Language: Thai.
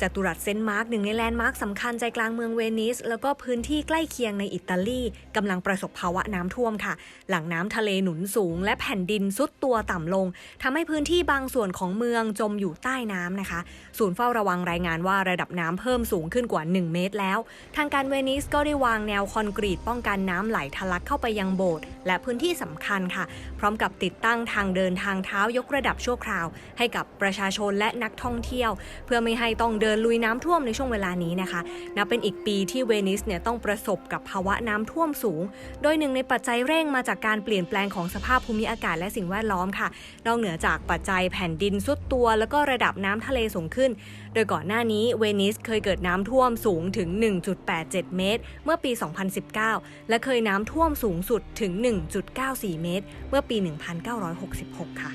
จตุรัสเซนต์มาร์กหนึ่งในแลนด์มาร์คสำคัญใจกลางเมืองเวนิส แล้วก็พื้นที่ใกล้เคียงในอิตาลีกำลังประสบภาวะน้ำท่วมค่ะ หลังน้ำทะเลหนุนสูง และแผ่นดินซุดตัวต่ำลงทำให้พื้นที่บางส่วนของเมืองจมอยู่ใต้น้ำนะคะ ศูนย์เฝ้าระวังรายงานว่าระดับน้ำเพิ่มสูงขึ้นกว่า 1 เมตรแล้ว ทางการเวนิสก็ได้วางแนวคอนกรีตป้องกันน้ำไหลทะลักเข้าไปยังโบสถ์และพื้นที่สำคัญค่ะ พร้อมกับติดตั้งทางเดินทางเท้ายกระดับชั่วคราว ให้กับประชาชนและนักท่องเที่ยว เพื่อไม่ให้ต้องเดินลุยน้ำท่วมในช่วงเวลานี้นะคะนับเป็นอีกปีที่เวนิสเนี่ยต้องประสบกับภาวะน้ำท่วมสูง โดยหนึ่งในปัจจัยเร่งมาจากการเปลี่ยนแปลงของสภาพภูมิอากาศและสิ่งแวดล้อมค่ะ นอกเหนือจากปัจจัยแผ่นดินซุดตัว แล้วก็ระดับน้ำทะเลสูงขึ้น โดยก่อนหน้านี้เวนิสเคยเกิดน้ำท่วมสูงถึง 1.87 เมตร เมื่อปี 2019 และเคยน้ำท่วมสูงสุดถึง 1.94 เมตร เมื่อปี 1966 ค่ะ